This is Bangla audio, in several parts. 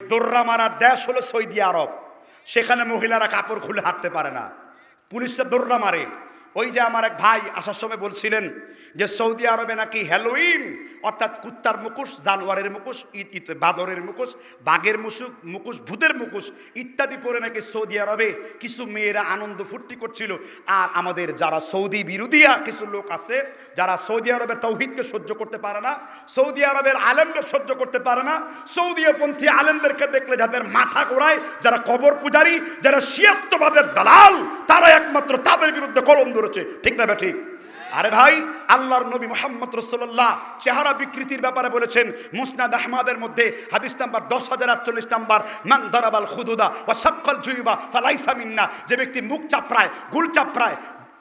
দোর্রা মারার দেশ হলো সৌদি আরব। সেখানে মহিলারা কাপড় খুলে হাঁটতে পারে না। পুলিশটা দোর্রা মারে ওই যে আমার এক ভাই আসার সময় বলছিলেন যে সৌদি আরবে নাকি হ্যালোইন অর্থাৎ কুত্তার মুখোশ, জানোয়ারের মুখোশ ই- ই- বাদরের মুখোশ, বাঘের মুসুক মুখোশ, ভূতের মুখোশ ইত্যাদি পরে নাকি সৌদি আরবে কিছু মেয়েরা আনন্দ ফুর্তি করছিল। আর আমাদের যারা সৌদি বিরোধীয়া কিছু লোক আছে, যারা সৌদি আরবের তৌহিদকে সহ্য করতে পারে না, সৌদি আরবের আলেমদের সহ্য করতে পারে না সৌদিপন্থী আলেমদেরকে দেখলে যাদের মাথা ঘোরায় যারা কবর পূজারী, যারা শিয়াত্মবাদের দালাল, তারা একমাত্র তাদের বিরুদ্ধে কলম ধরেছে ঠিক না ঠিক আরে ভাই, আল্লাহর নবী মোহাম্মদ রসোল্লাহ চেহারা বিকৃতির ব্যাপারে বলেছেন, মুসনাদ আহমাদের মধ্যে হাদিস নাম্বার দশ হাজার আটচল্লিশ নাম্বার, মান দারাবাল খুদুদা ও সকল জুইবা ফালাইসা মিন্না, যে ব্যক্তি মুখ চাপড়ায়, গুল চাপড়ায়,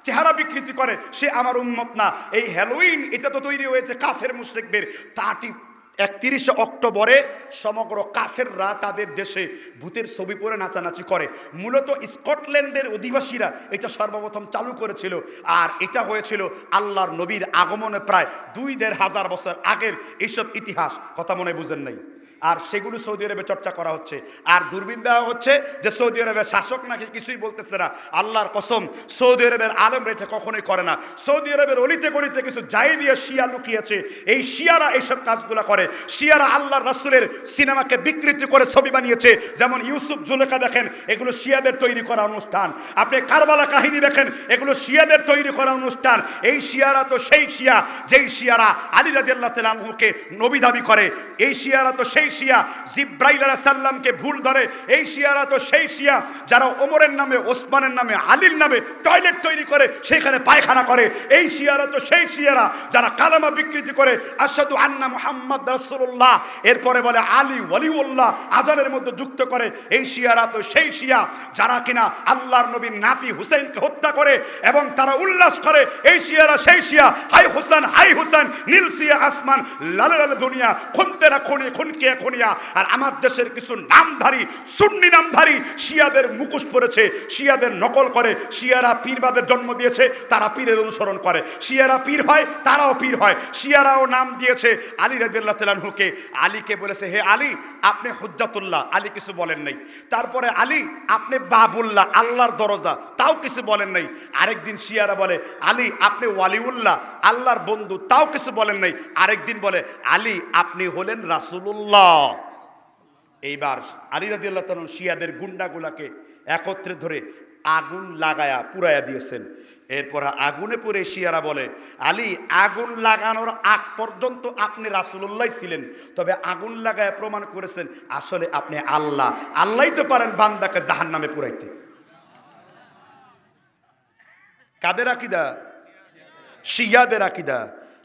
চেহারা বিকৃতি করে, সে আমার উন্মত না। এই হ্যালোইন এটা তো তৈরি হয়েছে কাফের মুশরিকদের। তাটি একত্রিশে অক্টোবরে সমগ্র কাফেররা তাদের দেশে ভূতের ছবি পরে নাচানাচি করে। মূলত স্কটল্যান্ডের অধিবাসীরা এটা সর্বপ্রথম চালু করেছিল আর এটা হয়েছিল আল্লাহর নবীর আগমনে প্রায় দুই দেড় হাজার বছর আগের এইসব ইতিহাস। কথা মনে বুঝেন নাই? আর সেগুলো সৌদি আরবে চর্চা করা হচ্ছে। আর দূরবীন দেওয়া হচ্ছে যে সৌদি আরবের শাসক নাকি কিছুই বলতেছে না। আল্লাহর কসম, সৌদি আরবের আলম রেটে কখনোই করে না। সৌদি আরবের অলিতে গলিতে কিছু যাই দিয়ে শিয়া লুকিয়েছে। এই শিয়ারা এইসব কাজগুলো করে। শিয়ারা আল্লাহর রাসুলের সিনেমাকে বিকৃতি করে ছবি বানিয়েছে। যেমন ইউসুফ জুলেখা দেখেন, এগুলো শিয়াদের তৈরি করা অনুষ্ঠান। আপনি কারবালা কাহিনী দেখেন, এগুলো শিয়াদের তৈরি করা অনুষ্ঠান। এই শিয়ারা তো সেই শিয়া, যেই শিয়ারা আলী রাজিয়াল্লাহ তালুকে নবী দাবি করে। এই শিয়ারা তো সেই শিয়া জিব্রাইল আলাহ সাল্লামকে ভুল ধরে। এই শিয়ারা তো সেই শিয়া যারা ওমরের নামে, ওসমানের নামে, আলীর নামে টয়লেট তৈরি করে সেখানে পায়খানা করে। এই শিয়ারা তো সেই শিয়ারা যারা কালামা বিকৃতি করে আসাদু আন্না মোহাম্মদ রসুল্লাহ এরপরে বলে আলী ওয়ালিউল্লাহ, আজানের মধ্যে যুক্ত করে। এই শিয়ারা তো সেই শিয়া যারা কিনা আল্লাহর নবীর নাতি হুসেনকে হত্যা করে এবং তারা উল্লাস করে। এই শিয়ারা সেই শিয়া, হাই হুসান হাই হুসান, নীল সিয়া আসমান, লাল লাল দুনিয়া খুনতেরা খুনি খুনকে খুনিয়া আর আমার দেশের কিছু নামধারী, সুন্নি নামধারী শিয়াদের মুখোশ পড়েছে শিয়াদের নকল করে, শিয়ারা পীরবাদের জন্ম দিয়েছে, তারা পীরের অনুসরণ করে। শিয়ারা পীর হয়, তারাও পীর হয়। শিয়ারাও নাম দিয়েছে আলী রাদিল্লাহ তালানহুকে আলীকে বলেছে, হে আলী, আপনি হুজ্জাতুল্লাহ। আলী কিছু বলেন নাই। তারপরে আলী, আপনি বাবুল্লাহ, আল্লাহর দরজা। তাও কিছু বলেন নাই। আরেকদিন শিয়ারা বলে, আলী, আপনি ওয়ালিউল্লাহ, আল্লাহর বন্ধু। তাও কিছু বলেন নাই। আরেকদিন বলে, আলী, আপনি হলেন রাসূলুল্লাহ। এইবার আলী রাজি আল্লাহ শিয়াদের গুন্ডাগুলাকে একত্রে ধরে আগুন লাগায়া পুরাইয়া দিয়েছেন। এরপর আগুনে পড়ে শিয়ারা বলে, আলী, আগুন লাগানোর আগ পর্যন্ত আপনি রাসুল্লাহ ছিলেন, তবে আগুন লাগায় প্রমাণ করেছেন আসলে আপনি আল্লাহ। আল্লাহ তো পারেন বান্দাকে জাহান নামে পুরাইতে। কাদের আকিদা? শিয়াদের আকিদা।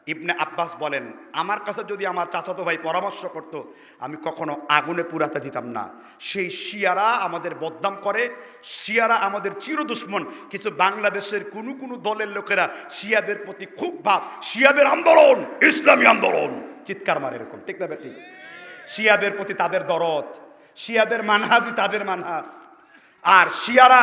ইবনে আব্বাস বলেন, আমার কাছে যদি আমার চাচাতো ভাই পরামর্শ করত, আমি কখনো আগুনে পুরাতে দিতাম না। সেই শিয়ারা আমাদের বদনাম করে, শিয়ারা আমাদের চির দুশ্মন কিছু বাংলাদেশের কোনো কোনো দলের লোকেরা শিয়াদের প্রতি খুব ভাব। শিয়াদের আন্দোলন, ইসলামী আন্দোলন। চিৎকার মারে এরকম, ঠিক না ঠিক শিয়াদের প্রতি তাদের দরদ, শিয়াদের মানহাজি তাদের মানহাজ। আর শিয়ারা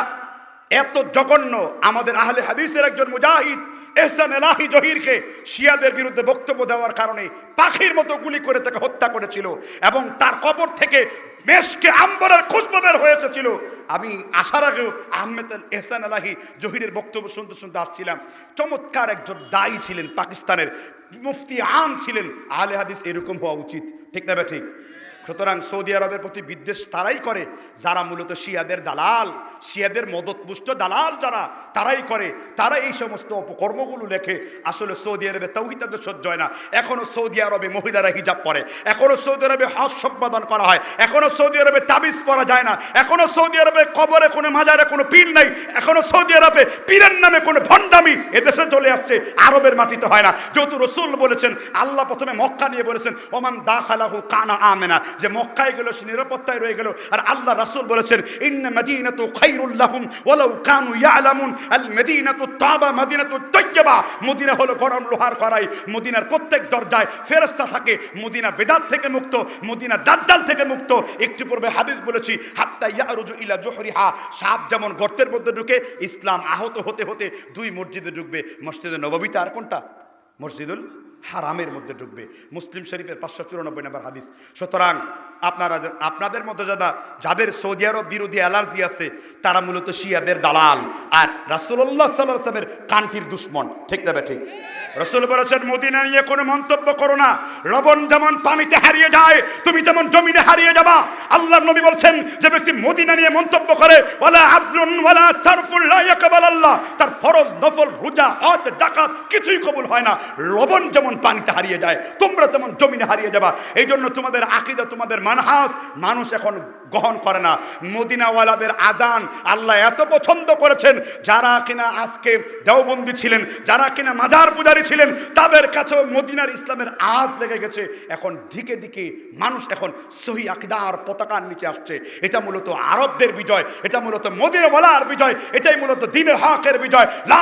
এত জঘন্য আমাদের আহলে হাদিসের একজন মুজাহিদ, এহসান এলাহি জহিরকে শিয়াদের বিরুদ্ধে বক্তব্য দেওয়ার কারণে পাখির মতো গুলি করে তাকে হত্যা করেছিল এবং তার কবর থেকে মেশকে আম্বরের খুশবু বের হয়ে এসেছিল আমি আসার আগেও আহমেদ এহসান আলাহি জহিরের বক্তব্য শুনতে শুনতে আসছিলাম। চমৎকার একজন দায়ী ছিলেন পাকিস্তানের মুফতি আম ছিলেন। আহলে হাদিস এরকম হওয়া উচিত। ঠিক না ঠিক? সুতরাং সৌদি আরবের প্রতি বিদ্বেষ তারাই করে, যারা মূলত শিয়াদের দালাল, শিয়াদের মদতপুষ্ট দালাল যারা, তারাই করে। তারা এই সমস্ত অপকর্মগুলো লেখে। আসলে সৌদি আরবে তৌহিতাদের সহ্য হয় না। এখনও সৌদি আরবে মহিলারা হিজাব পরে। এখনও সৌদি আরবে হজ সম্পাদন করা হয়। এখনও সৌদি আরবে তাবিজ পরা যায় না। এখনও সৌদি আরবে কবরে কোনো মাজারে কোনো পীর নাই। এখনও সৌদি আরবে পীরের নামে কোনো ভণ্ডামি এদেশে চলে আসছে। আরবের মাটিতে হয় না। যেহেতু রসুল বলেছেন, আল্লাহ প্রথমে মক্কা নিয়ে বলেছেন, ওমান দা খালাহু কানা আমেনা। যে মক্কায় গেল, সে নিরাপত্তায় রয়ে গেল। আর আল্লাহ রাসূল বলেছেন, ইন্না মাদিনাতু খায়রুল লাহুম, ওয়ালাউ কানু ইয়ালামুন, আল মাদিনাতু তাবা মাদিনাতু তাইয়্যিবা মদিনা হলো গরম লোহার করাই মদিনার প্রত্যেক দরজায় ফেরেশতা থাকে। মদিনা বেদাত থেকে মুক্ত, মদিনা দাদ্দাল থেকে মুক্ত। একটু পূর্বে হাদিস বলেছি, হাত্তা ইয়ারুজু ইলা জুহরিহা। সাপ যেমন গর্তের মধ্যে ঢুকে, ইসলাম আহত হতে হতে দুই মসজিদে ঢুকবে। মসজিদে নববীতে আর কোনটা? মসজিদুল হারামের মধ্যে ঢুকবে। মুসলিম শরীফের পাঁচশো চুরানব্বই নম্বর হাদিস। সুতরাং আপনারা আপনাদের মধ্যে যারা যাদের সৌদি আরব বিরোধী অ্যালার্জি আছে, তারা মূলত শিয়াদের দালাল। আর রাসুল্লাহ সাল্লাহ সাল্লামের কান্টির দুশ্মন। ঠিক না ঠিক? রসুল বলেছেন মদিনা নিয়ে কোনো মন্তব্য করো না। লবণ যেমন পানিতে হারিয়ে যায়, তুমি যেমন জমিনে হারিয়ে যাবা। আল্লাহ নবী বলছেন যে ব্যক্তি মদিনা নিয়ে মন্তব্য করে, ওয়ালা আব্দুন ওয়ালা সারফুল লা ইয়াকবাল আল্লাহ। তার ফরজ নফল, রোজা হজ যাকাত কিছুই কবুল হয় না। লবণ যেমন পানিতে হারিয়ে যায়, তোমরা তেমন জমিনে হারিয়ে যাবা। এই জন্য তোমাদের আকিদা, তোমাদের মানহাস মানুষ এখন গ্রহণ করে না। মদিনাওয়ালাদের আজান আল্লাহ এত পছন্দ করেছেন, যারা কিনা আজকে দেওবন্দি ছিলেন, যারা কিনা মাজার পূজারী ছিলেন, তাদের কাছেও মদিনার ইসলামের আজ লেগে গেছে। এখন দিকে দিকে মানুষ এখন সহি আকিদার পতাকার নিচে আসছে। এটা মূলত আরবদের বিজয়, এটা মূলত মদিনাওয়ালার বিজয়, এটাই মূলত দিনের হকের বিজয়। লা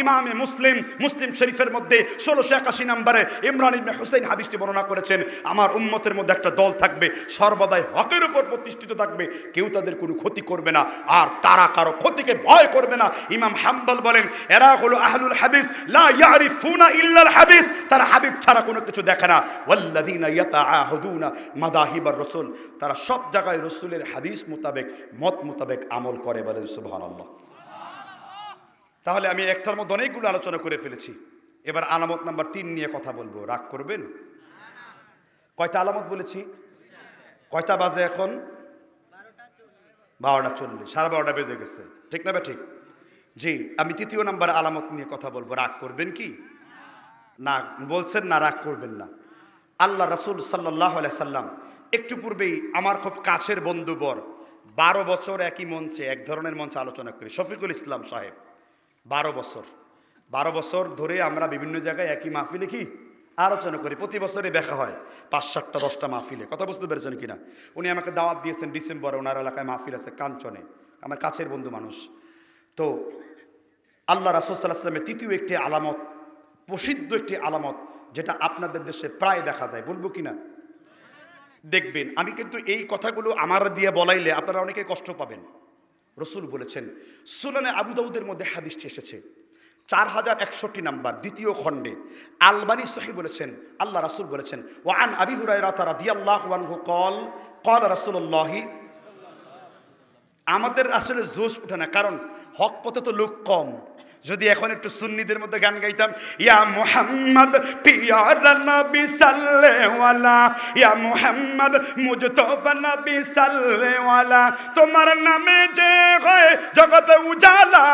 ইমামে মুসলিম মুসলিম শরীফের মধ্যে ষোলোশো একাশি নম্বরে ইমরান ইবনে হুসেন হাদিসটি বর্ণনা করেছেন, আমার উম্মতের মধ্যে একটা দল থাকবে, সর্বদাই হকের উপর প্রতিষ্ঠিত থাকবে, কেউ তাদের কোনো ক্ষতি করবে না, আর তারা কারও ক্ষতিকে ভয় করবে না। ইমাম হাম্বল বলেন, এরা হলো আহলুল হাদিস, লা ইল্লাল হাদিস। তারা হাবিব ছাড়া কোনো কিছু দেখে না। ওয়াল্লাযিনা ইয়াতাআহুদুনা মাদাহিবার রাসূল। তারা সব জায়গায় রসুলের হাদিস মোতাবেক, মত মোতাবেক আমল করে বলেন, সুবহানাল্লাহ। তাহলে আমি একটার মধ্যে অনেকগুলো আলোচনা করে ফেলেছি। এবার আলামত নাম্বার তিন নিয়ে কথা বলব। রাগ করবেন? কয়টা আলামত বলেছি? কয়টা বাজে এখন? বারোটা চল্লিশ। সাড়ে বারোটা বেজে গেছে। ঠিক না ঠিক? জি, আমি তৃতীয় নাম্বার আলামত নিয়ে কথা বলব। রাগ করবেন কি? না, বলছেন না, রাগ করবেন না। আল্লাহ রাসুল সাল্লাহ সাল্লাম একটু পূর্বেই আমার খুব কাছের বন্ধুবর বারো বছর একই মঞ্চে, এক ধরনের মঞ্চে আলোচনা করি। শফিকুল ইসলাম সাহেব, বারো বছর। বারো বছর ধরে আমরা বিভিন্ন জায়গায় একই মাহফিলে কি আলোচনা করি। প্রতি বছরই দেখা হয়, পাঁচ সাতটা, দশটা মাহফিলে। কথা বুঝতে পেরেছেন কিনা? উনি আমাকে দাওয়াত দিয়েছেন ডিসেম্বরে, ওনার এলাকায় মাহফিল আছে কাঞ্চনে, আমার কাছের বন্ধু মানুষ। তো আল্লাহ রাসুল সাল্লাহ সাল্লামের তৃতীয় একটি আলামত, প্রসিদ্ধ একটি আলামত, যেটা আপনাদের দেশে প্রায় দেখা যায়। বলব কি না দেখবেন, আমি কিন্তু এই কথাগুলো আমার দিয়ে বলাইলে আপনারা অনেকে কষ্ট পাবেন। রসুল বলেছেন, সুনানে আবু দাউদের মধ্যে হাদিসটি এসেছে। চার হাজার একষট্টি নাম্বার, দ্বিতীয় খণ্ডে। আলবানি সহি বলেছেন, আল্লাহ রাসুল বলেছেন ও আন আবি হুরাই রাতারা দিয়াল্লাহ ওয়ানহু কল কল রাসুল্লাহি আমাদের আসলে জোশ উঠে না, কারণ হক পথে তো লোক কম। যদি এখন একটু সুন্নিদের মধ্যে গান গাইতাম, ইয়া মুহাম্মদ, পিয়ার নবী সাল্লেওয়ালা ইয়া মুহাম্মদ, মুজতফা নবী সাল্লেওয়ালা তোমার নামে যে হয় জগতে উজালা,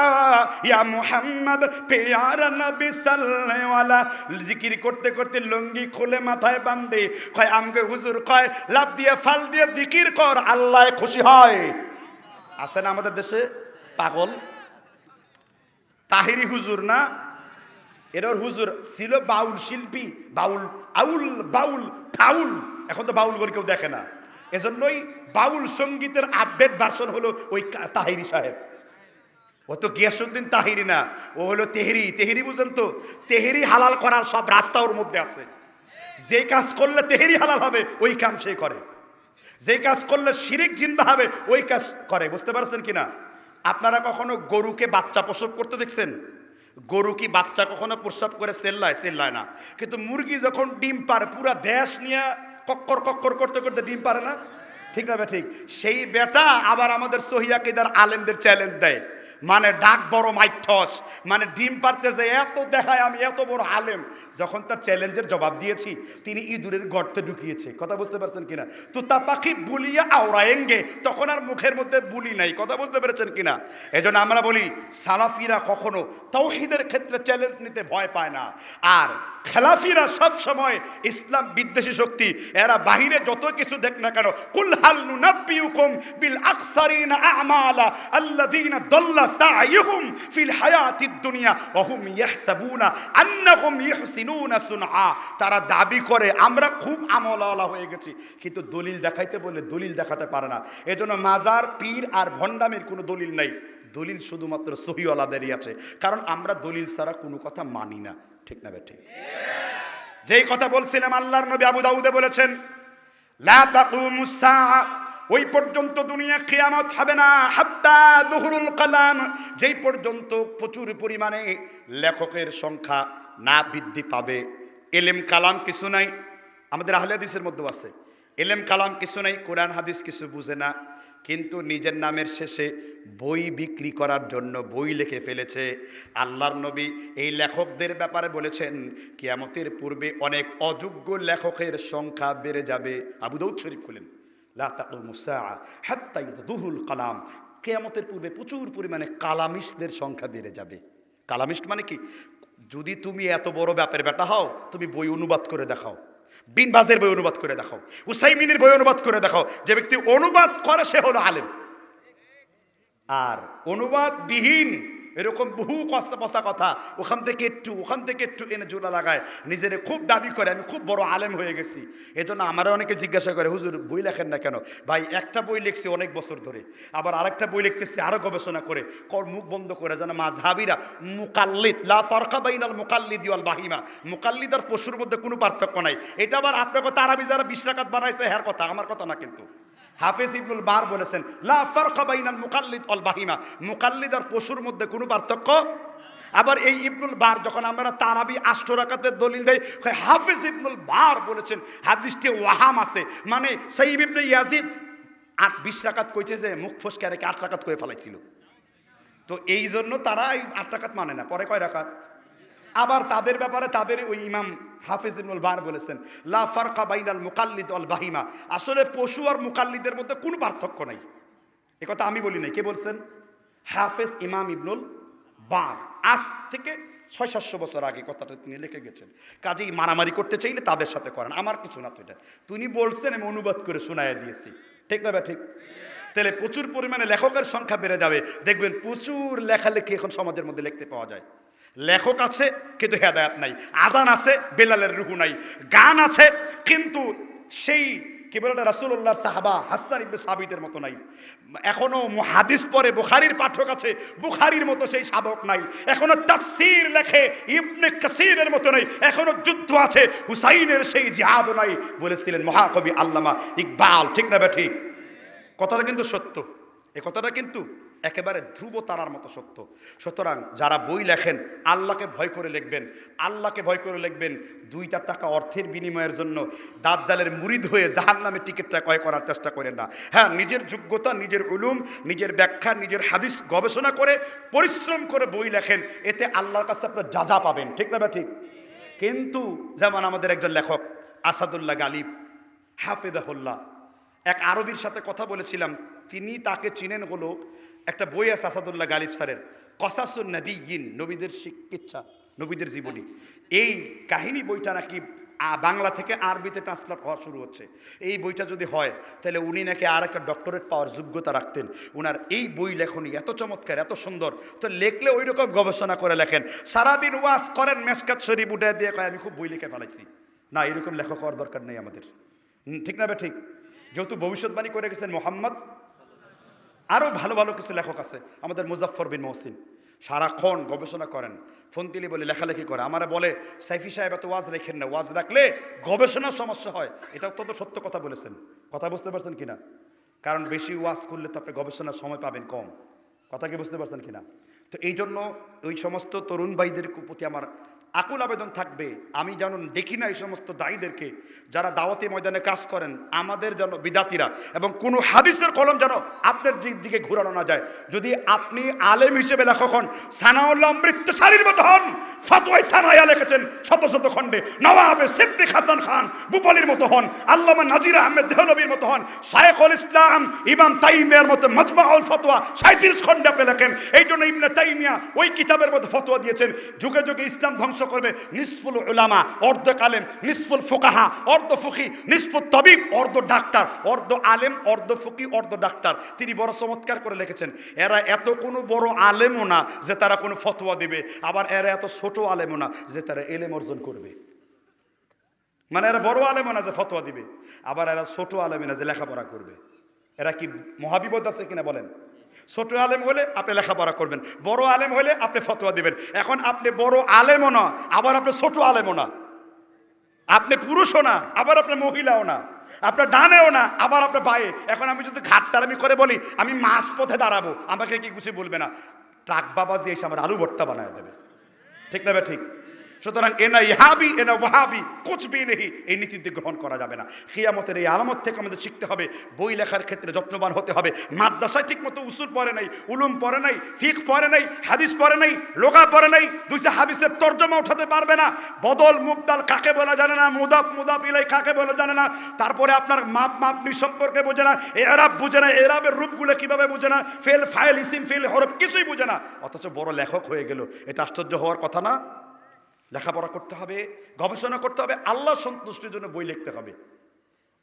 ইয়া মুহাম্মদ, পিয়ার নবী সাল্লেওয়ালা জিকির করতে করতে লুঙ্গি খুলে মাথায় বান্ধে কয় আমকে হুজুর, কয় লাভ দিয়ে, ফাল দিয়ে জিকির কর, আল্লাহ খুশি হয়। আছে না আমাদের দেশে? পাগল? তাহিরি হুজুর না? এর হুজুর ছিল বাউল শিল্পী, বাউল আউল, বাউল ফাউল। এখন তো বাউল করে কেউ দেখে না। এজন্যই বাউল সঙ্গীতের আপডেট ভার্সন হলো ওই তাহিরি সাহেব। ও তো গিয়াসুদ্দিন তাহিরি না, ও হলো তেহরি। তেহরি বুঝেন তো? তেহরি হালাল করার সব রাস্তা ওর মধ্যে আছে। যে কাজ করলে তেহরি হালাল হবে, ওই কাম সে করে। যে কাজ করলে শিরিক জিন্দা হবে, ওই কাজ করে। বুঝতে পারছেন কিনা? আপনারা কখনো গরুকে বাচ্চা প্রসব করতে দেখছেন? গরু কি বাচ্চা কখনো প্রসব করে? চেল্লায় চেল্লায় না। কিন্তু মুরগি যখন ডিম পারে পুরা দেশ নিয়ে কক্কর কক্কর করতে করতে ডিম পারে না? ঠিক না ঠিক? সেই বেটা আবার আমাদের সহিয়াকিদার আলেমদের চ্যালেঞ্জ দেয়। মানে ডাক বড় মাইঠস মানে ডিম পারতেছে এত দেখায় আমি এত বড় আলেম। যখন তার চ্যালেঞ্জের জবাব দিয়েছি, তিনি ইঁদুরের গর্তে ঢুকিয়েছে। কথা বুঝতে পারছেন কিনা? তুতা পাখি বুলিয়া আওড়ায়েঙ্গে, তখন আর মুখের মধ্যে বুলি নাই। কথা বুঝতে পেরেছেন কিনা? এজন্য আমরা বলি, সালাফিরা কখনো তৌহিদের ক্ষেত্রে চ্যালেঞ্জ নিতে ভয় পায় না। আর খেলাফিরা সব সময় ইসলাম বিদ্বেষী শক্তি। এরা বাহিরে যত কিছু দেখ না কেন, কুল হাল নুনাব্বিউকুম বিল আকসারিনা আমালা আল্লাযীনা দাল্লা সাইয়ুহুম ফিল হায়াতিদ দুনিয়া ওয়া ইয়াহসাবুনা আন্নাহুম ইহসিনুনা। সুনআ তারা দাবি করে, আমরা খুব আমলওয়ালা হয়ে গেছি। কিন্তু দলিল দেখাইতে বলে দলিল দেখাতে পারে না। এজন্য মাজার, পীর আর ভণ্ডামের কোনো দলিল নাই। দলিল শুধুমাত্র সহিওয়ালাদেরই আছে। কারণ আমরা দলিল ছাড়া কোনো কথা মানি না। ঠিক না বেঠিক যেই কথা বলছিলাম, আল্লাহর নবী আবু দাউদে বলেছেন ওই পর্যন্ত দুনিয়া কিয়ামত হবে না। হাত্তা দুহুরুল কালাম, যেই পর্যন্ত প্রচুর পরিমাণে লেখকের সংখ্যা না বৃদ্ধি পাবে। এলেম কালাম কিছু নাই। আমাদের আহলে হাদিসের মধ্যেও আছে। এলেম কালাম কিছু নাই, কোরআন হাদিস কিছু বুঝে না। কিন্তু নিজের নামের শেষে বই বিক্রি করার জন্য বই লিখে ফেলেছে। আল্লাহর নবী এই লেখকদের ব্যাপারে বলেছেন, কিয়ামতের পূর্বে অনেক অযোগ্য লেখকের সংখ্যা বেড়ে যাবে। আবু দৌদ শরীফ খুলেন, লা তাকুমু সাআ হাত্তা কালাম। কেয়ামতের পূর্বে প্রচুর পরিমাণে কালামিস্টদের সংখ্যা বেড়ে যাবে। কালামিস্ট মানে কি? যদি তুমি এত বড় ব্যাপের বেটা হও, তুমি বই অনুবাদ করে দেখাও। বিনবাজের বই অনুবাদ করে দেখাও। উসাইমিনের বই অনুবাদ করে দেখাও। যে ব্যক্তি অনুবাদ করে, সে হলো আলেম। আর অনুবাদ বিহীন এরকম বহু কস্তা পস্তা কথা। ওখান থেকে একটু, ওখান থেকে একটু এনে জোড়া লাগায়। নিজের খুব দাবি করে, আমি খুব বড় আলেম হয়ে গেছি। এই জন্য আমারও অনেকে জিজ্ঞাসা করে, হুজুর, বই লেখেন না কেন? ভাই, একটা বই লিখছি অনেক বছর ধরে। আবার আরেকটা বই লিখতেছি আরও গবেষণা করে। কর মুখ বন্ধ করে, যেন মাঝহাবিরা মুকাল্লিদ, লা ফরকা বাইনাল মুকাল্লিদ ওয়াল বাহিমা। মুকাল্লিদ আর পশুর মধ্যে কোনো পার্থক্য নাই। এটা আবার আপনার কথা আরবি যারা বিশ রাকাত বানাইছে হ্যার কথা, আমার কথা না কিন্তু। হাফেজ ইবনুল বার বলেছেন, লা ফারকা বাইনাল মুকাল্লিদ অল বাহিমা। মুকাল্লিদ আর পশুর মধ্যে কোনো পার্থক্য? আবার এই ইবনুল বার যখন আমরা তারাবি আষ্টরাকাতের দলিল দেয় কয়, হাফেজ ইবনুল বার বলেছেন, হাদিসটি ওয়াহাম আছে। মানে সাইব ইবনে ইয়াজিদ আট, বিশ রাকাত কইছে যে মুখ ফসকে রেখে আট রাকাত করে ফেলাইছিল। তো এই জন্য তারা এই আট রাকাত মানে না। পরে কয় রাকাত? আবার তাদের ব্যাপারে তাদের ওই ইমাম হাফিজ ইবনুল বার বলেছেন, লা ফারকা বাইনাল মুকাল্লিদ অল বাহিমা। আসলে পশু আর মুকাল্লিদের মধ্যে কোনো পার্থক্য নাই। কথা আমি বলি নাই। কে বলছেন? হাফেজ ইমাম ইবনুল বার আজ থেকে ছয় সাতশো বছর আগে কথাটা তিনি লিখে গেছেন। কাজেই মারামারি করতে চাইলে তাদের সাথে করেন। আমার কিছু না তো এটা। তিনি বলছেন, আমি অনুবাদ করে শোনায় দিয়েছি। ঠিক না ঠিক। তাহলে প্রচুর পরিমাণে লেখকের সংখ্যা বেড়ে যাবে। দেখবেন প্রচুর লেখালেখি এখন সমাজের মধ্যে লিখতে পাওয়া যায়। লেখক আছে, কিন্তু হেদায়াত নাই। আজান আছে, বেলালের রুহু নাই। গান আছে, কিন্তু সেই, কি বলে রাসুল্লাহ সাহাবা হাসান ইবনে সাবিদের মতো নাই। এখনও হাদিস পরে বুখারির পাঠক আছে, বুখারির মতো সেই সাধক নাই। এখনও তাফসির লেখে, ইবনে কাসিরের মতো নাই। এখনও যুদ্ধ আছে, হুসাইনের সেই জিহাদ নাই বলেছিলেন মহাকবি আল্লামা ইকবাল। ঠিক না বে ঠিক কথাটা কিন্তু সত্য। এ কথাটা কিন্তু একেবারে ধ্রুব তারার মতো সত্য। সুতরাং যারা বই লেখেন, আল্লাহকে ভয় করে লিখবেন, আল্লাহকে ভয় করে লিখবেন, দুইটা টাকা অর্থের বিনিময়ের জন্য দাবজালের মুরিদ হয়ে জাহান নামে টিকিটটা ক্রয় করার চেষ্টা করেন না। হ্যাঁ নিজের যোগ্যতা, নিজের উলুম, নিজের ব্যাখ্যা, নিজের হাদিস গবেষণা করে, পরিশ্রম করে বই লেখেন, এতে আল্লাহর কাছে আপনার যা যা পাবেন। ঠিক না ঠিক? কিন্তু যেমন আমাদের একজন লেখক, আসাদুল্লাহ গালিব হাফেদাহুল্লাহ এক আরবির সাথে কথা বলেছিলাম, তিনি তাকে চিনেন হলো একটা বই আছে আসাদুল্লাহ গালিব স্যারের, কসাসুন নবী ইন নবীদের শিক্ষিচ্ছা, নবীদের জীবনী। এই কাহিনী বইটা নাকি বাংলা থেকে আরবিতে ট্রান্সলেট হওয়া শুরু হচ্ছে। এই বইটা যদি হয়, তাহলে উনি নাকি আর একটা ডক্টরেট পাওয়ার যোগ্যতা রাখতেন। উনার এই বই লেখনী এত চমৎকার, এত সুন্দর, তো লেখলে ওই রকম গবেষণা করে লেখেন। সারাদিন ওয়াজ করেন, মেসকাত শরীফ উঠে দিয়ে কয়, আমি খুব বই লিখে ফেলাইছি। না, এরকম লেখক হওয়ার দরকার নেই আমাদের। ঠিক না ঠিক? যেহেতু ভবিষ্যৎবাণী করে গেছেন মোহাম্মদ আরও ভালো ভালো কিছু লেখক আছে। আমাদের মুজাফর বিন মহসিন, সারাক্ষণ গবেষণা করেন, ফন্তিলি বলে লেখালেখি করে। আমারা বলে, সাইফি সাহেব, এত ওয়াজ রেখেন না। ওয়াজ রাখলে গবেষণার সমস্যা হয়। এটা অত্যন্ত সত্য কথা বলেছেন। কথা বুঝতে পারছেন কিনা? কারণ বেশি ওয়াজ করলে তো আপনি গবেষণার সময় পাবেন কম। কথা কি বুঝতে পারছেন কিনা? তো এই জন্য ওই সমস্ত তরুণ ভাইদের প্রতি আমার আকুল আবেদন থাকবে। আমি যেন দেখি না এই সমস্ত দায়ীদেরকে যারা দাওয়াতি ময়দানে কাজ করেন, আমাদের যেন বিদাতিরা এবং কোনো হাদিসের কলম যেন আপনার দিক দিকে ঘুরানো না যায়। যদি আপনি আলেম হিসেবে লেখক হন, সানাউল্লাহ মৃত্যুশালীর মতো হন ফতোয়াই সানায়া লিখেছেন শত শত খণ্ডে। নবাবে সিদ্দিক হাসান খান বুপালির মতো হন, আল্লামা নাজির আহমেদ দেহনবীর মতো হন শায়েখুল ইসলাম, ইমাম তাইমিয়ার মতো মজমাউল ফতোয়া সাঁত্রিশ খণ্ডে আপনি লেখেন। এই জন্য ইবনে তাইমিয়া ওই কিতাবের মধ্যে ফতোয়া দিয়েছেন। যুগে যুগে ইসলাম ধ্বংস করবে নিসফুল উলামা, অর্ধ কালেম, নিসফুল ফুকাহা, অর্ধ ফুকি, নিসফুল তবিব, অর্ধ ডাক্তার, অর্ধ আলেম, অর্ধ ফুকি, অর্ধ ডাক্তার। তিনি বড় চমৎকার করে লিখেছেন, এরা এত কোনো বড় আলেমও না যে তারা কোনো ফতোয়া দেবে, আবার এরা এত ছোট আলেমও না যে তারা এলেম অর্জন করবে। মানে এরা বড় আলেমও না যে ফতোয়া দিবে, আবার এরা ছোট আলেমে না যে লেখাপড়া করবে। এরা কি মহাবিপদ আছে কিনা বলেন? ছোট আলেম হলে আপনি লেখাপড়া করবেন, বড় আলেম হলে আপনি ফতোয়া দেবেন। এখন আপনি বড় আলেমও না, আবার আপনি ছোট আলেমও না। আপনি পুরুষও না, আবার আপনি মহিলাও না। আপনার ডানেও না, আবার আপনার পায়ে এখন আমি যদি ঘাটতারামি করে বলি, আমি মাছ পথে দাঁড়াবো, আমাকে কি কিছু বলবে না। ট্রাক বাবাজ দিয়ে এসে আমার আলু ভর্তা বানায় দেবে। ঠিক না ঠিক? সুতরাং এনা ইহাবি এনা ওয়াহাবি কুচবি নেহি, এই নীতিতে গ্রহণ করা যাবে না। কিয়ামতের এই আলামত থেকে আমাদের শিখতে হবে, বই লেখার ক্ষেত্রে যত্নবান হতে হবে। মাদ্রাসায় ঠিক মতো উসুল পড়ে নাই, উলুম পড়ে নাই ফিক পড়ে নাই, হাদিস পড়ে নাই লোকা পড়ে নাই, দুইটা হাদিসের তর্জমা উঠাতে পারবে না। বদল মুবদাল কাকে বলা জানে না মুদাপ মুদাপ ইলাই কাকে বলা জানে না। তারপরে আপনার মাপ মাপনি সম্পর্কে বোঝে না এরাব বুঝে না এরাবের রূপগুলো কীভাবে বুঝে না, ফেল, ফাইল, ইসিম, ফেল, হরফ কিছুই বুঝে না। অথচ বড় লেখক হয়ে গেল, এটা আশ্চর্য হওয়ার কথা না? লেখাপড়া করতে হবে, গবেষণা করতে হবে আল্লাহ সন্তুষ্টির জন্য বই লিখতে হবে।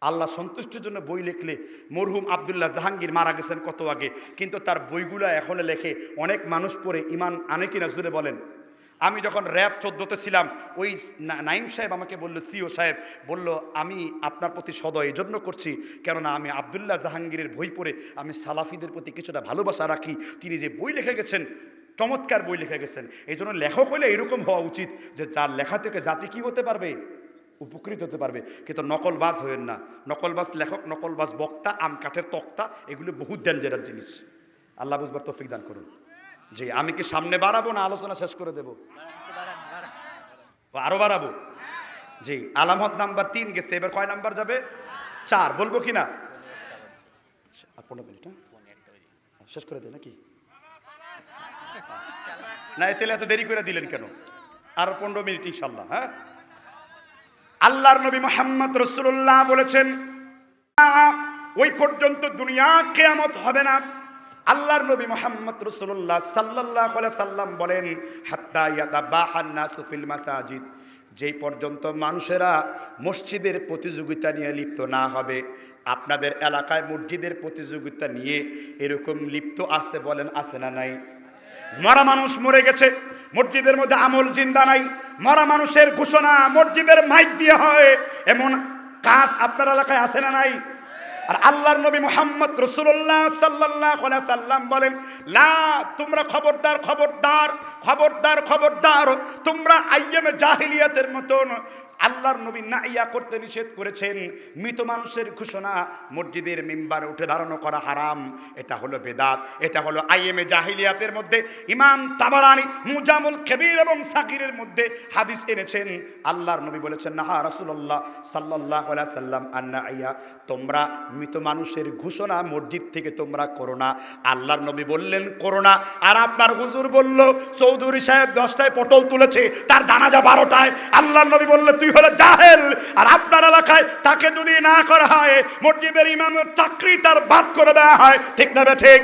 আল্লাহ সন্তুষ্টির জন্য বই লিখলে মরহুম আবদুল্লাহ জাহাঙ্গীর মারা গেছেন কত আগে, কিন্তু তার বইগুলো এখনও লেখে অনেক মানুষ পড়ে, ইমান আনে কিনা জুড়ে বলেন। আমি যখন র্যাব চোদ্দোতে ছিলাম, ওই নাইম সাহেব আমাকে বলল, সিও সাহেব, বলল, আমি আপনার প্রতি সদয় এই জন্য করছি, কেননা আমি আবদুল্লাহ জাহাঙ্গীরের বই পড়ে আমি সালাফিদের প্রতি কিছুটা ভালোবাসা রাখি। তিনি যে বই লিখে গেছেন চমৎকার বই লিখে গেছেন। এই জন্য লেখক হলে এরকম হওয়া উচিত যে যার লেখা থেকে জাতি কি হতে পারবে? উপকৃত হতে পারবে। কিন্তু নকলবাজ হয়েন না। নকলবাজ লেখক, নকলবাজ বক্তা, আম কাঠের তক্তা, এগুলো বহুত ডেঞ্জারাস জিনিস। আল্লাহ বুঝবার তৌফিক দান করুন। জি, আমি কি সামনে বাড়াবো না আলোচনা শেষ করে দেব? আরও বাড়াবো? জি, আলামত নাম্বার তিন গেছে, এবার কয় নাম্বার যাবে? চার, বলব কি না হ্যাঁ? শেষ করে দে নাকি? না এতে এত দেরি করে দিলেন কেন? আর পনেরো মিনিট ইনশাল্লাহ হ্যাঁ? আল্লাহর নবী মোহাম্মদ রসুল্লাহ বলেছেন "আ, ওই পর্যন্ত দুনিয়া কেয়ামত হবে না। আল্লাহর নবী মোহাম্মদ রসুল্লাহ সাল্লাহ সাল্লাম বলেন হাত্তা ইয়াদা সুফিল মাসাজিদ যেই পর্যন্ত মানুষেরা মসজিদের প্রতিযোগিতা নিয়ে লিপ্ত না হবে আপনাদের এলাকায় মসজিদের প্রতিযোগিতা নিয়ে এরকম লিপ্ত আছে বলেন আছে না নাই? মরা মানুষ মরে গেছে, মসজিদের মধ্যে আমল জিন্দা নাই, মরা মানুষের ঘোষণা মসজিদের মাইক দিয়ে হয়, এমন কাজ আপনার এলাকায় আছে না নাই? আর আল্লাহর নবী মোহাম্মদ রসুল্লাহ সাল্লাহ সাল্লাম বলেন, লা, তোমরা খবরদার খবরদার খবরদার খবরদার, তোমরা আইয়েমে জাহিলিয়াতের মতন আল্লাহর নবী নাইয়া করতে নিষেধ করেছেন। মৃত মানুষের ঘোষণা মসজিদের মেম্বার উঠে ধারণ করা হারাম। এটা হলো বেদাত, এটা হলো আইএমএ জাহিলিয়াতের মধ্যে। ইমাম তাবারানি, মুজামুল কবির এবং সাকিরের মধ্যে হাদিস এনেছেন। আল্লাহর নবী বলেছেন, নাহা রাসূলুল্লাহ সাল্লাল্লাহু আলাইহি সাল্লাম আন্না আইয়া তোমরা মৃত মানুষের ঘোষণা মসজিদ থেকে তোমরা করো না। আল্লাহর নবী বললেন, করো না। আর আপনার হুজুর বলল, চৌধুরী সাহেব দশটায় পটল তুলেছে, তার জানাজা বারোটায়। আল্লাহর নবী বললে তুই হলো জাহেল। আর আপনার এলাকায় তাকে যদি না করা হয়, মসজিদের ইমামের চাকরি তার বাদ করে দেওয়া হয়। ঠিক না ঠিক?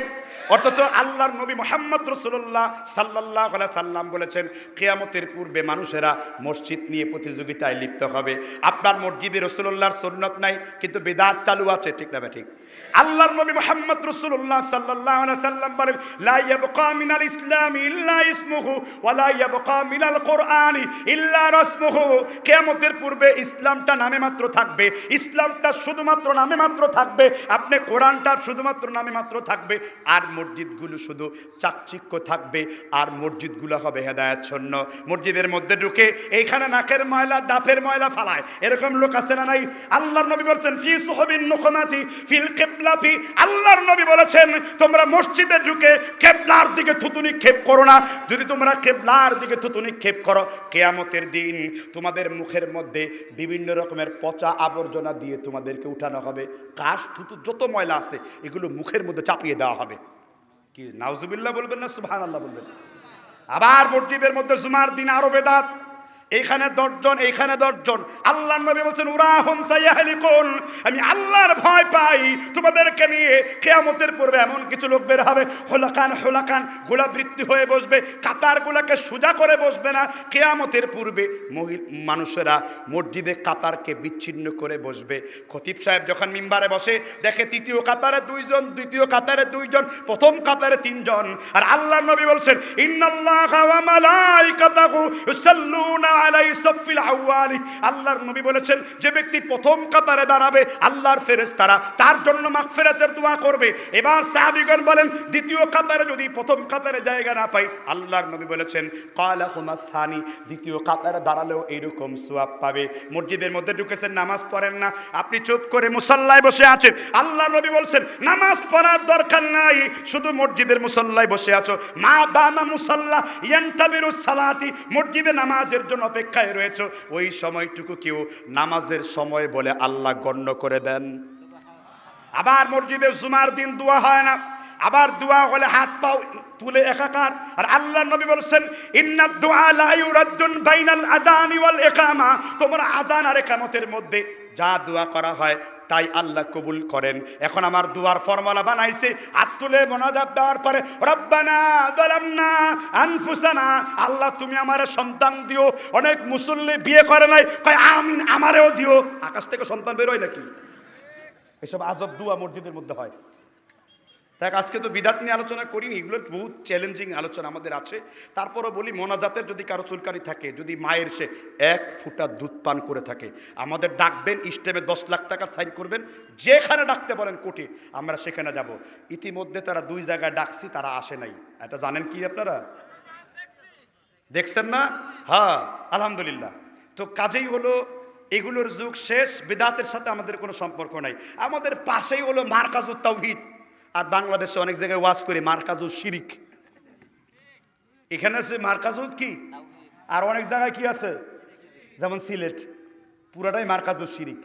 অথচ আল্লাহর নবী মোহাম্মদ রসুল্লাহ সাল্লাহ সাল্লাম বলেছেন, কেয়ামতের পূর্বে মানুষেরা মসজিদ নিয়ে প্রতিযোগিতায় লিপ্ত হবে। আপনার মসজিদে রসুল্লাহর সন্ন্যত নাই, কিন্তু বেদাত চালু আছে। ঠিক না ঠিক? আল্লাহর নবী মোহাম্মদ রসুল্লাহ সাল্লাহ সাল্লাম বলেন, লা ইয়াবকা মিনাল ইসলাম ইল্লা ইসমুহু ওয়া লা ইয়াবকা মিনাল কোরআনি ইল্লা রাসমুহু। কিয়ামতের পূর্বে ইসলামটা নামে মাত্র থাকবে। ইসলামটা শুধুমাত্র নামে মাত্র থাকবে। আপনি কোরআনটা শুধুমাত্র নামে মাত্র থাকবে। আর মসজিদগুলো শুধু চাকচিক্য থাকবে। আর মসজিদগুলো হবে হেদায়াচ্ছন্ন মসজিদের মধ্যে ঢুকে এইখানে নাকের ময়লা, দাঁতের ময়লা ফালায়। এরকম লোক আছে না নাই? আল্লাহর নবী বলছেন, ফি সুহবিন নুকমাতি ফিল কেবলাতি আল্লাহর নবী বলেছেন, তোমরা মসজিদে ঢুকে কেবলার দিকে থুতু নিক্ষেপ করো না। যদি তোমরা কেবলার দিকে থুতু নিক্ষেপ করো, কেয়ামতের দিন তোমাদের মুখের মধ্যে বিভিন্ন রকমের পচা আবর্জনা দিয়ে তোমাদেরকে উঠানো হবে। কাশ, থুতু, যত ময়লা আছে, এগুলো মুখের মধ্যে চাপিয়ে দেওয়া হবে। কি, নাউজুবিল্লাহ বলবেন না সুবহান আল্লাহ বলবেন? আবার মসজিদের মধ্যে জুমার দিন আরও বেদাত। এইখানে দশজন এইখানে দশজন। আল্লাহ নবী বলছেন, উরাহুম সাইয়াহলিকুন আমি আল্লাহর ভয় পাই। তোমাদেরকে নিয়ে কেয়ামতের পূর্বে এমন কিছু লোক বের হবে। হোলাকান হোলাকান গোলাবৃত্তি হয়ে বসবে। কাতারগুলোকে সোজা করে বসবে না। কেয়ামতের পূর্বে মানুষেরা মসজিদে কাতারকে বিচ্ছিন্ন করে বসবে। খতিব সাহেব যখন মিম্বারে বসে, দেখে তৃতীয় কাতারে দুইজন, দ্বিতীয় কাতারে দুইজন, প্রথম কাতারে তিনজন। আর আল্লাহ নবী বলছেন, ইন্নাল্লাহা ওয়া মালাইকাতাহু ইউসাল্লুনা আল্লাহর নবী বলেছেন, যে ব্যক্তি প্রথম কাতারে দাঁড়াবে, আল্লাহর তার জন্য দোয়া করবে। এবার বলেন, দ্বিতীয় কাতারে যদি প্রথম কাতারে জায়গা না পাই, আল্লাহর নবী বলেছেন কালা সানি দ্বিতীয় কাতারে দাঁড়ালেও এইরকম সোয়াব পাবে। মসজিদের মধ্যে ঢুকেছেন, নামাজ পড়েন না। আপনি চুপ করে মুসল্লায় বসে আছেন। আল্লাহ নবী বলছেন, নামাজ পড়ার দরকার নাই, শুধু মসজিদের মুসল্লায় বসে আছো। মা দামা মুসল্লা ইয়ান্তাবিরু সালাতি মসজিদে নামাজের জন্য অপেক্ষায় রয়েছে, ওই সময়টুকু কেউ নামাজের সময় বলে আল্লাহ গণ্য করে দেন। আবার মসজিদে জুমার দিন দোয়া হয় না, আবার দোয়া হলে হাত পাও তুলে একাকার। আর আল্লাহ নবী বলছেন, ইন্না দোয়া লা ইউরাদ্দুন বাইনাল আদানি ওয়াল ইকামা। তোমরা আজান আর ইকামতের মধ্যে যা দোয়া করা হয় তাই আল্লাহ কবুল করেন। এখন আমার দুয়ার ফর্মুলা বানাইছে, হাত তুলে মনাজাত দেওয়ার পরে, রব্বানা আল্লাহ, তুমি আমার সন্তান দিও। অনেক মুসল্লি বিয়ে করে নাই আমিন, আমারেও দিও। আকাশ থেকে সন্তান বেরোয় নাকি? এসব আজব দুয়া মসজিদের মধ্যে হয়। দেখ, আজকে তো বিদাত নিয়ে আলোচনা করিনি, এগুলোর বহুত চ্যালেঞ্জিং আলোচনা আমাদের আছে। তারপরও বলি, মোনাজাতের যদি কারও চুলকানি থাকে, যদি মায়ের সে এক ফুটা দুধ পান করে থাকে, আমাদের ডাকবেন স্টেমে দশ লাখ টাকার সাইন করবেন, যেখানে ডাকতে বলেন কোটি আমরা সেখানে যাব। ইতিমধ্যে তারা দুই জায়গায় ডাকছি, তারা আসে নাই। এটা জানেন কি আপনারা? দেখছেন না? হ্যাঁ আলহামদুলিল্লাহ। তো কাজেই হলো, এগুলোর যুগ শেষ, বেদাতের সাথে আমাদের কোনো সম্পর্ক নাই। আমাদের পাশেই হলো মার্কাজুত তাওহিদ। আর বাংলাদেশে অনেক জায়গায় ওয়াজ করে মার্কাজুত শিরিক। এখানে আছে মার্কাজুত কি? আর অনেক জায়গায় কি আছে? যেমন সিলেট, পুরাটাই মার্কাজুত শিরিক।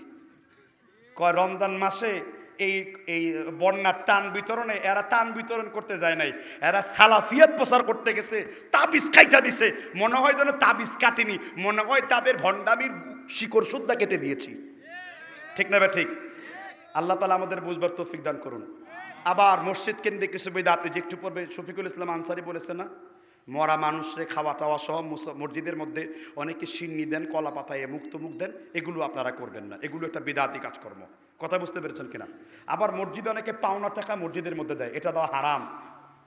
কয়, রমজান মাসে এই এই বন্যার টান বিতরণে এরা টান বিতরণ করতে যায় নাই। এরা সালাফিয়াত প্রচার করতে গেছে, তাবিজ খাইটা দিছে। মনে হয় যেন তাবিজ কাটেনি, মনে হয় তাদের ভণ্ডামির শিকড় সুদ্ধা কেটে দিয়েছি। ঠিক না বে ঠিক? আল্লাহ তালা আমাদের বুঝবার তৌফিক দান করুন। আবার মসজিদ কেন্দ্রে কিছু বেদাত যে একটু পূর্বে শফিকুল ইসলাম আনসারি বলেছে না? মরা মানুষরে খাওয়া টাওয়া সহ মসজিদের মধ্যে অনেকে সিন্নি দেন, কলা পাতায় মুক্ত মুখ দেন, এগুলো আপনারা করবেন না। এগুলো একটা বেদাতি কাজকর্ম। কথা বুঝতে পেরেছেন কিনা? আবার মসজিদে অনেকে পাওনা টাকা মসজিদের মধ্যে দেয়, এটা দেওয়া হারাম।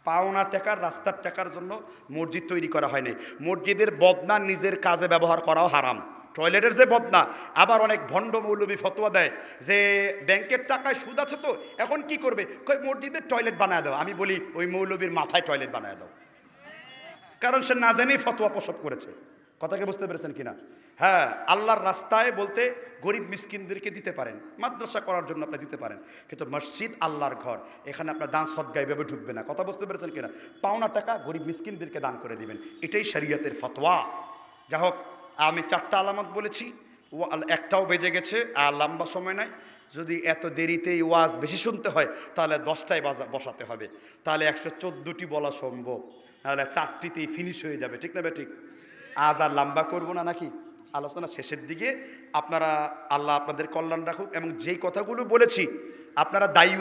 পাওনা টাকার রাস্তার টাকার জন্য মসজিদ তৈরি করা হয়নি মসজিদের বদনা নিজের কাজে ব্যবহার করাও হারাম। টয়লেটের যে বদনা, আবার অনেক ভণ্ড মৌলবী ফতোয়া দেয় যে ব্যাংকের টাকায় সুদ আছে তো, এখন কি করবে? কই মসজিদের টয়লেট বানায় দাও। আমি বলি, ওই মৌলবীর মাথায় টয়লেট বানায় দাও। কারণ সে না জেনেই ফতোয়া প্রসব করেছে। কথাকে বুঝতে পেরেছেন কিনা? হ্যাঁ আল্লাহর রাস্তায় বলতে গরিব মিসকিনদেরকে দিতে পারেন। মাদ্রাসা করার জন্য আপনি দিতে পারেন। কিন্তু মসজিদ আল্লাহর ঘর, এখানে আপনার দান সদ্গায় ভাবে ঢুকবে না। কথা বুঝতে পেরেছেন কিনা? পাওনা টাকা গরিব মিসকিনদেরকে দান করে দিবেন। এটাই শরীয়তের ফতোয়া। যা হোক আমি চারটা আলামত বলেছি। ও একটাও বেজে গেছে, আর লম্বা সময় নাই। যদি এত দেরিতে ওয়াজ বেশি শুনতে হয়, তাহলে দশটায় বাজা, বসাতে হবে। তাহলে একশো চোদ্দোটি বলা সম্ভব। তাহলে চারটিতেই ফিনিশ হয়ে যাবে, ঠিক না ঠিক? আজ আর লম্বা করব না নাকি? আলোচনা শেষের দিকে। আপনারা, আল্লাহ আপনাদের কল্যাণ রাখুক, এবং যেই কথাগুলো বলেছি, আপনারা দায়ী